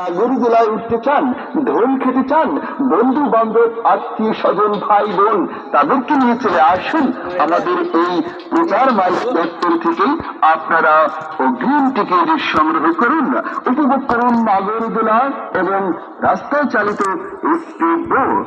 নাগরদোলায় উঠতে চান, ঢোল খেতে চান বন্ধু বান্ধব আত্মীয় স্বজন ভাই বোন তাদেরকে নিয়ে চলে আসুন আমাদের এই প্রচার মাইক দপ্তর থেকে। আপনারা অগ্রিম টিকিট সংগ্রহ করুন, উপভোগ করুন নাগরদোলা এবং রাস্তায় চালিত স্পিড বোট।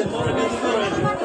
রয়েছে